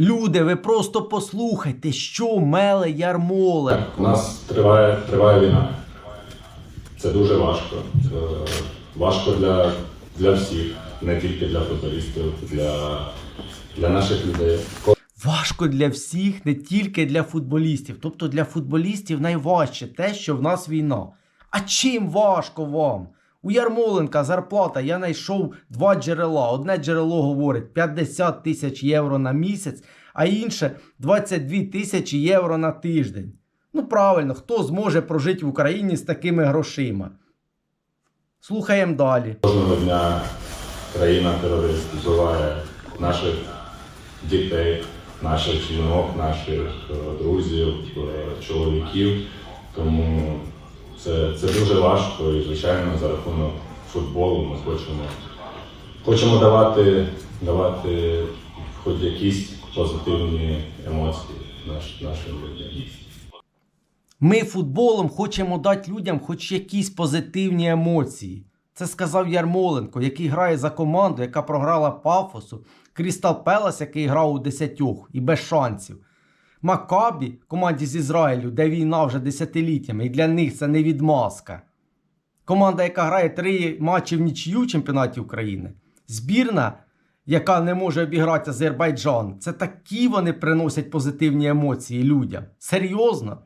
Люди, ви просто послухайте, що меле Ярмоленко. У нас триває, триває війна. Це дуже важко. Е, Важко для, для всіх, не тільки для футболістів, для, для наших людей. Важко для всіх, не тільки для футболістів. Тобто для футболістів найважче те, що в нас війна. А чим важко вам? У Ярмоленка зарплата, я знайшов два джерела. Одне джерело говорить 50 тисяч євро на місяць, а інше 22 тисячі євро на тиждень. Ну правильно, хто зможе прожити в Україні з такими грошима? Слухаємо далі. Кожного дня країна-терорист вбиває наших дітей, наших жінок, наших е, друзів, е, чоловіків. Тому це, це дуже важко і, звичайно, за рахунок футболу ми хочемо, хочемо давати, давати хоч якісь позитивні емоції наш, нашим людям. Ми футболом хочемо дати людям хоч якісь позитивні емоції. Це сказав Ярмоленко, який грає за команду, яка програла Пафосу, Крістал Пелас, який грав у десятьох і без шансів. Макабі, команді з Ізраїлю, де війна вже десятиліттями, і для них це не відмазка. Команда, яка грає три матчі в нічию чемпіонаті України. Збірна, яка не може обіграти Азербайджан. Це такі вони приносять позитивні емоції людям. Серйозно?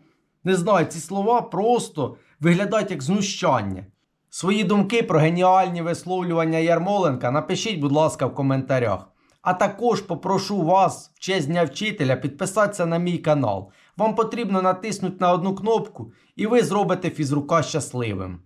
Не знаю, ці слова просто виглядають як знущання. Свої думки про геніальні висловлювання Ярмоленка напишіть, будь ласка, в коментарях. А також попрошу вас, в честь Дня вчителя, підписатися на мій канал. Вам потрібно натиснути на одну кнопку, і ви зробите фізрука щасливим.